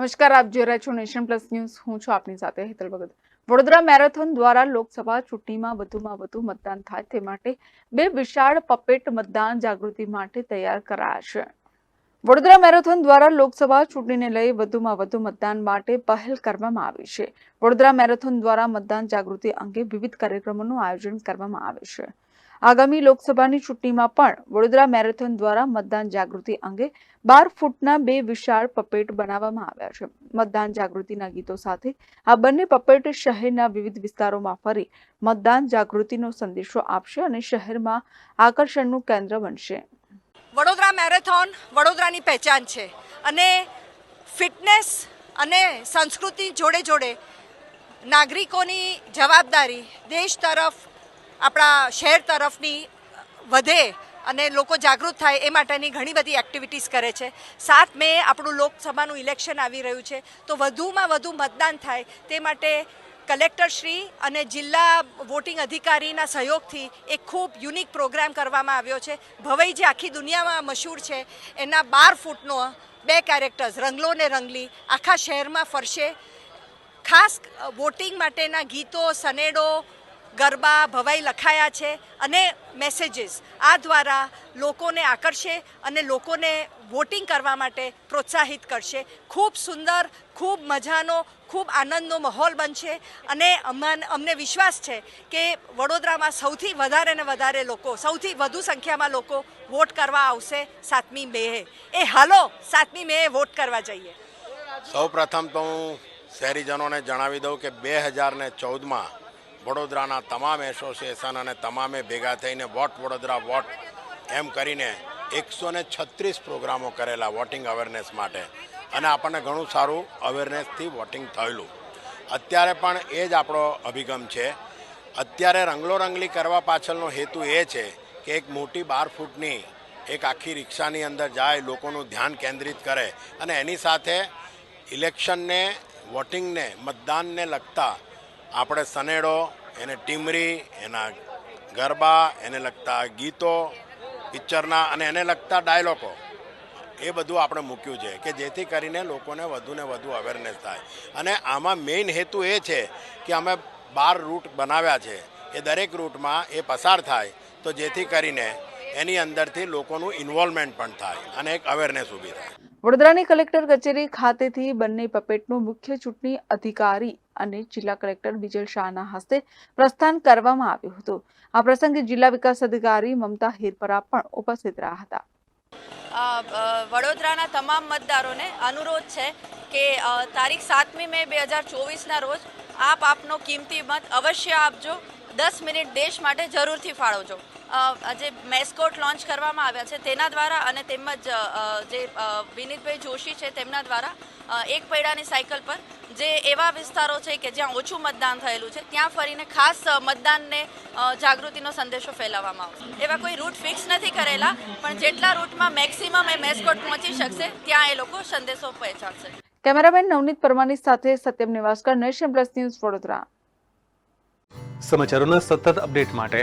નમસ્કાર, આપ જોઈ રહ્યા છો નેશન પ્લસ ન્યૂઝ. હું છું આપની સાથે હેતલ ભગત. વડોદરા મેરેથોન દ્વારા લોકસભા ચૂંટણીમાં વધુમાં વધુ મતદાન થાય તે માટે બે વિશાળ પપેટ મતદાન જાગૃતિ માટે તૈયાર કરાયા છે વડોદરા મેરેથોન દ્વારા લોકસભા ચૂંટણીને લઈ વધુમાં વધુ મતદાન માટે પહેલ કરવામાં આવી છે. વડોદરા મેરેથોન દ્વારા મતદાન જાગૃતિ અંગે વિવિધ કાર્યક્રમોનું આયોજન કરવામાં આવે છે. આગામી લોકસભાની ચૂંટણીમાં પણ વડોદરા મેરેથોન દ્વારા મતદાન જાગૃતિ અંગે બાર ફૂટના બે વિશાળ પપેટ બનાવવામાં આવ્યા છે. મતદાન જાગૃતિના ગીતો સાથે આ બંને પપેટ શહેરના વિવિધ વિસ્તારોમાં ફરી મતદાન જાગૃતિનો સંદેશો આપશે અને શહેરમાં આકર્ષણનું કેન્દ્ર બનશે. વડોદરા મેરેથોન વડોદરાની પહેચાન છે અને ફિટનેસ અને સંસ્કૃતિ જોડે જોડે નાગરિકોની જવાબદારી દેશ તરફ, આપણા શહેર તરફની વધે અને લોકો જાગૃત થાય એ માટેની ઘણી બધી એક્ટિવિટીઝ કરે છે. સાત મે આપણું લોકસભાનું ઇલેક્શન આવી રહ્યું છે. તો વધુમાં વધુ મતદાન થાય તે માટે કલેક્ટરશ્રી અને જિલ્લા વોટિંગ અધિકારીના સહયોગથી એક ખૂબ યુનિક પ્રોગ્રામ કરવામાં આવ્યો છે. ભવાઈ જે આખી દુનિયામાં મશહૂર છે, એના બાર ફૂટનો બે કેરેક્ટર્સ, રંગલો ને રંગલી, આખા શહેરમાં ફરશે. ખાસ વોટિંગ માટેના ગીતો, સનેડો ગરબા, ભવાઈ લખાયા છે અને મેસેજીસ આ દ્વારા લોકોને આકર્ષે અને લોકોને વોટિંગ કરવા માટે પ્રોત્સાહિત કરશે. ખૂબ સુંદર, ખૂબ મજાનો, ખૂબ આનંદનો માહોલ બનશે અને અમન વિશ્વાસ છે કે વડોદરામાં સૌથી વધારે ને વધારે લોકો, સૌથી વધુ સંખ્યામાં લોકો વોટ કરવા આવશે સાતમી મેએ એ. હાલો, સાતમી મેએ વોટ કરવા જઈએ. સૌ પ્રથમ તો હું શહેરીજનોને જણાવી દઉં કે બે હજાર ને ચૌદમાં વડોદરાના તમામ એસોસિએશન અને તમામે ભેગા થઈને વોટ વડોદરા વોટ એમ કરીને એકસો ને છત્રીસ પ્રોગ્રામો કરેલા વોટિંગ અવેરનેસ માટે. અને આપણને ઘણું સારું અવેરનેસથી વોટિંગ થયેલું. અત્યારે પણ એ જ આપણો અભિગમ છે. અત્યારે રંગલો રંગલી કરવા પાછળનો હેતુ એ છે કે એક મોટી બાર ફૂટની એક આખી રિક્ષાની અંદર જાય, લોકોનું ધ્યાન કેન્દ્રિત કરે અને એની સાથે ઇલેક્શનને, વોટિંગને, મતદાનને લગતા આપણે સનેડો એને ટીમરી, એના ગરબા, એને લગતા ગીતો, પિક્ચરના અને એને લગતા ડાયલોગો. એ બધું આપણે મૂક્યું છે કે જેથી કરીને લોકોને વધુને વધુ અવેરનેસ થાય. અને આમાં મેઇન હેતુ એ છે કે અમે બાર રૂટ બનાવ્યા છે. એ દરેક રૂટમાં એ પસાર થાય તો જેથી કરીને એની અંદરથી લોકોનું ઇન્વોલ્વમેન્ટ પણ થાય અને એક અવેરનેસ ઊભી થાય. વડોદરાની કલેક્ટર કચેરી ખાતેથી બંને પપેટનું મુખ્ય ચૂંટણી અધિકારી અને જિલ્લા કલેક્ટર વિજય શાહના હસ્તે પ્રસ્થાન કરવામાં આવ્યું હતું. આ પ્રસંગે જિલ્લા વિકાસ અધિકારી મમતા હિરપરા પણ ઉપસ્થિત રહ્યા હતા. વડોદરાના તમામ મતદારોને અનુરોધ છે કે તારીખ સાતમી મે બે હજાર ચોવીસના રોજ આપ આપનો કિંમતી મત અવશ્ય આપજો. દસ મિનિટ દેશ માટે જરૂરથી ફાળવજો. જે મેસ્કોટ લોન્ચ કરવામાં આવ્યા છે. તેના દ્વારા અને તેમજ જે વિનીતભાઈ જોશી છે તેમના દ્વારા એક પૈડાની સાયકલ પર જે એવા વિસ્તારો છે કે જ્યાં ઓછું મતદાન થયેલું છે ત્યાં ફરીને ખાસ મતદાનને જાગૃતિનો સંદેશો ફેલાવવામાં આવશે. એવા કોઈ રૂટ ફિક્સ નથી કરેલા પણ જેટલા રૂટમાં મેક્સિમમ એ મેસ્કોટ પહોંચી શકશે ત્યાં એ લોકો સંદેશો પહોંચાડશે. કેમેરામેન નવનીત પરમાની સાથે Satyam Nivaskar nation plus news Vadodara. સમાચારોના સતત અપડેટ માટે